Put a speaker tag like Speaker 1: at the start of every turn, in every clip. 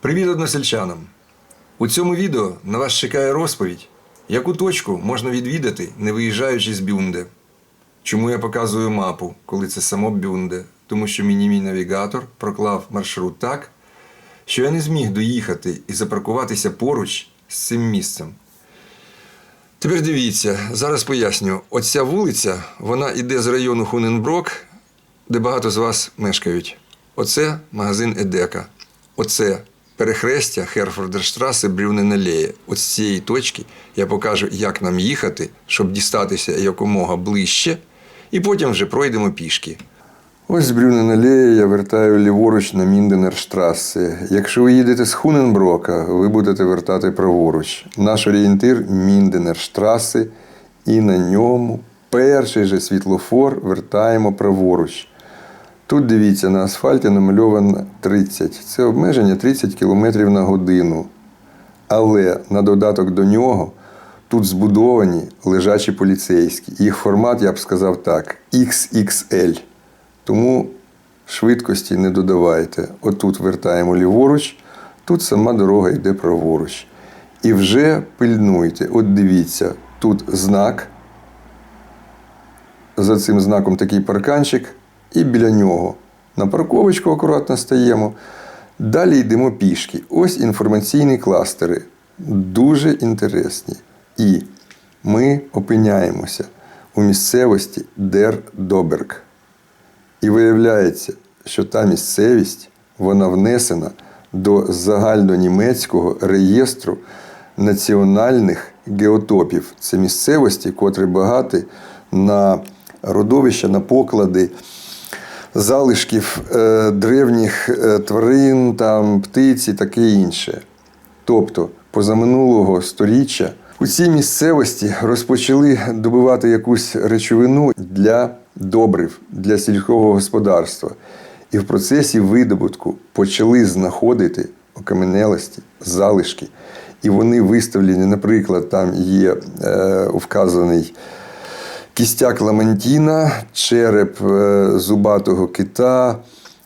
Speaker 1: Привіт односельчанам! У цьому відео на вас чекає розповідь, яку точку можна відвідати, не виїжджаючи з Бюнде. Чому я показую мапу, коли це само Бюнде? Тому що мені мій навігатор проклав маршрут так, що я не зміг доїхати і запаркуватися поруч з цим місцем. Тепер дивіться, зараз поясню. Оця вулиця, вона йде з району Хуненброк, де багато з вас мешкають. Оце магазин Едека. Оце перехрестя Херфордерштраси Брюненалеє. От з цієї точки я покажу, як нам їхати, щоб дістатися якомога ближче, і потім вже пройдемо пішки. Ось з Брюненалеє я вертаю ліворуч на Мінденерштрасе. Якщо ви їдете з Хуненброка, ви будете вертати праворуч. Наш орієнтир Мінденерштраси, і на ньому перший же світлофор вертаємо праворуч. Тут дивіться, на асфальті намальовано 30. Це обмеження 30 км на годину. Але на додаток до нього тут збудовані лежачі поліцейські. Їх формат, я б сказав так, XXL. Тому швидкості не додавайте. Отут вертаємо ліворуч, тут сама дорога йде праворуч. І вже пильнуйте. От дивіться, тут знак. За цим знаком такий парканчик, і біля нього на парковочку акуратно стаємо. Далі йдемо пішки. Ось інформаційні кластери. Дуже інтересні. І ми опиняємося у місцевості Дер Доберг. І виявляється, що та місцевість вона внесена до загальнонімецького реєстру національних геотопів. Це місцевості, котрі багаті на родовища, на поклади залишків е, древніх е, тварин, там, птиць і таке інше. Тобто, позаминулого сторіччя у цій місцевості розпочали добувати якусь речовину для добрив, для сільського господарства. І в процесі видобутку почали знаходити окаменелості, залишки. І вони виставлені, наприклад, там є е, вказаний кістяк ламантіна, череп е, зубатого кита,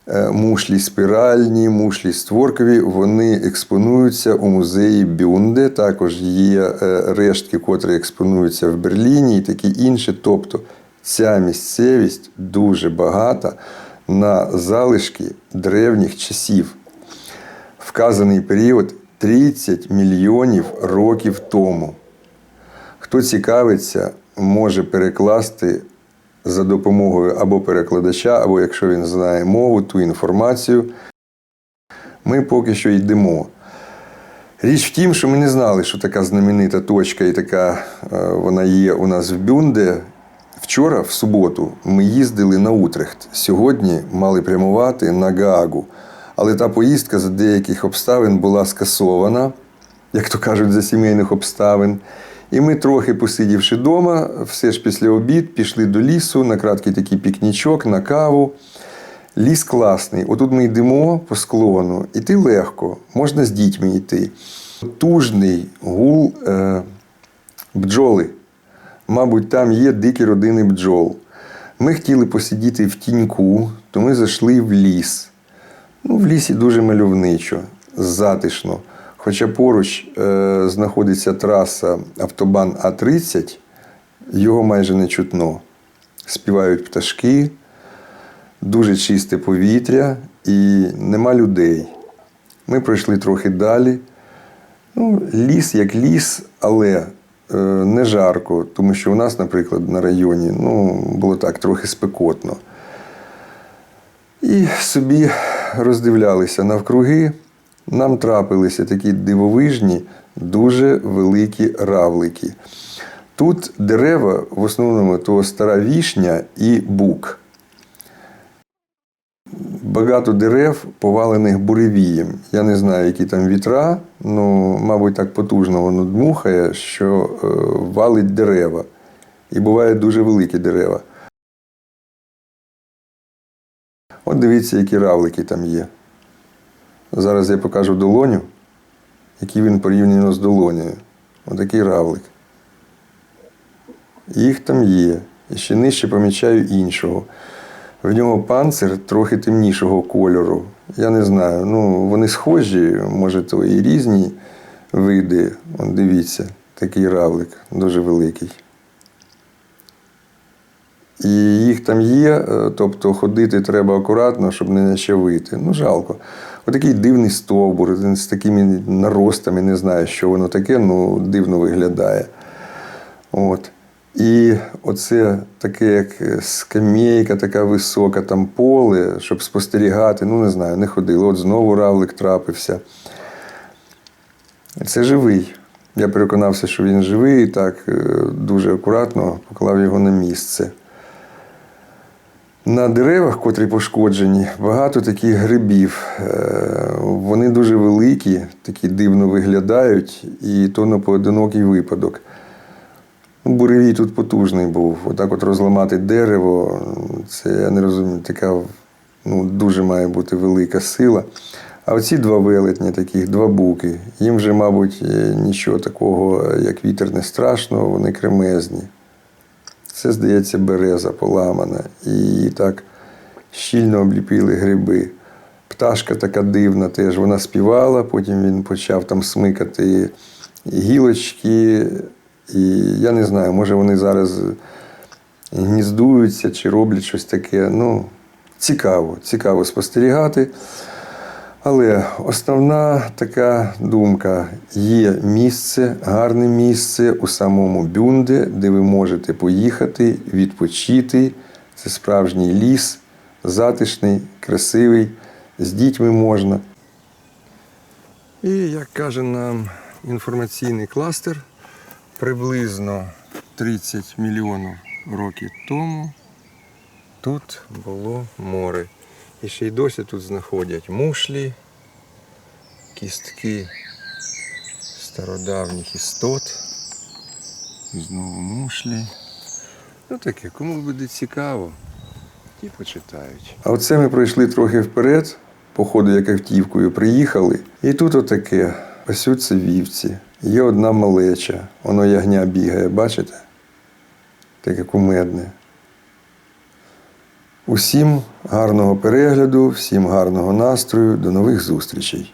Speaker 1: е, мушлі спіральні, мушлі створкові. Вони експонуються у музеї Бюнде. Також є е, рештки, котрі експонуються в Берліні і такі інші. Тобто ця місцевість дуже багата на залишки древніх часів. Вказаний період 30 мільйонів років тому. Хто цікавиться, може перекласти за допомогою або перекладача, або якщо він знає мову, ту інформацію. Ми поки що йдемо. Річ в тім, що ми не знали, що така знаменита точка і така е, вона є у нас в Бюнде. Вчора, в суботу, ми їздили на Утрехт. Сьогодні мали прямувати на Гаагу. Але та поїздка за деяких обставин була скасована, як то кажуть, за сімейних обставин. І ми, трохи посидівши вдома, все ж після обід пішли до лісу на краткий такий пікнічок, на каву. Ліс класний. Отут ми йдемо по склону, іти легко, можна з дітьми йти. Тужний гул е, бджоли. Мабуть, там є дикі родини бджол. Ми хотіли посидіти в тіньку, то ми зайшли в ліс. Ну, в лісі дуже мальовничо, затишно. Хоча поруч е, знаходиться траса автобан А30, його майже не чутно. Співають пташки, дуже чисте повітря і нема людей. Ми пройшли трохи далі. Ну, ліс як ліс, але е, не жарко, тому що у нас, наприклад, на районі ну, було так трохи спекотно. І собі роздивлялися навкруги. Нам трапилися такі дивовижні, дуже великі равлики. Тут дерева в основному то стара вішня і бук. Багато дерев, повалених буревієм. Я не знаю, які там вітра, але, мабуть, так потужно воно дмухає, що е, валить дерева. І бувають дуже великі дерева. От дивіться, які равлики там є. Зараз я покажу долоню, який він порівняно з долонею. Отакий равлик. Їх там є. І ще нижче помічаю іншого. В нього панцир трохи темнішого кольору. Я не знаю. Ну, вони схожі, може, то і різні види. От дивіться, такий равлик, дуже великий. І їх там є, е, тобто ходити треба акуратно, щоб не нащавити. Ну, жалко. Отакий дивний стовбур з такими наростами, не знаю, що воно таке, ну дивно виглядає. От. І оце таке, як скамейка, така висока, там поле, щоб спостерігати. Ну, не знаю, не ходили. От знову равлик трапився. Це живий. Я переконався, що він живий, і так е, дуже акуратно поклав його на місце. На деревах, котрі пошкоджені, багато таких грибів. Е, Вони дуже великі, такі дивно виглядають, і то на поодинокий випадок. Ну, Буревій тут потужний був. Отак от розламати дерево, це я не розумію, така ну, дуже має бути велика сила. А оці два велетні, таких два буки, їм вже, мабуть, е, нічого такого, як вітер, не страшно, вони кремезні. Це, здається, береза поламана. І її так щільно обліпили гриби. Пташка така дивна теж, вона співала, потім він почав там смикати гілочки. І я не знаю, може вони зараз гніздуються чи роблять щось таке. Ну, цікаво, цікаво спостерігати. Але основна така думка: є місце, гарне місце у самому Бюнде, де ви можете поїхати, відпочити. Це справжній ліс, затишний, красивий, з дітьми можна. І як каже нам інформаційний кластер, приблизно 30 мільйонів років тому тут було море. І ще й досі тут знаходять мушлі, кістки стародавніх істот. Знову мушлі. Ну таке, кому буде цікаво, ті почитають. А оце ми пройшли трохи вперед, по ходу як автівкою приїхали. І тут отаке, пасються вівці. Є одна малеча, воно ягня бігає, бачите? Таке кумедне. Усім гарного перегляду, всім гарного настрою, до нових зустрічей.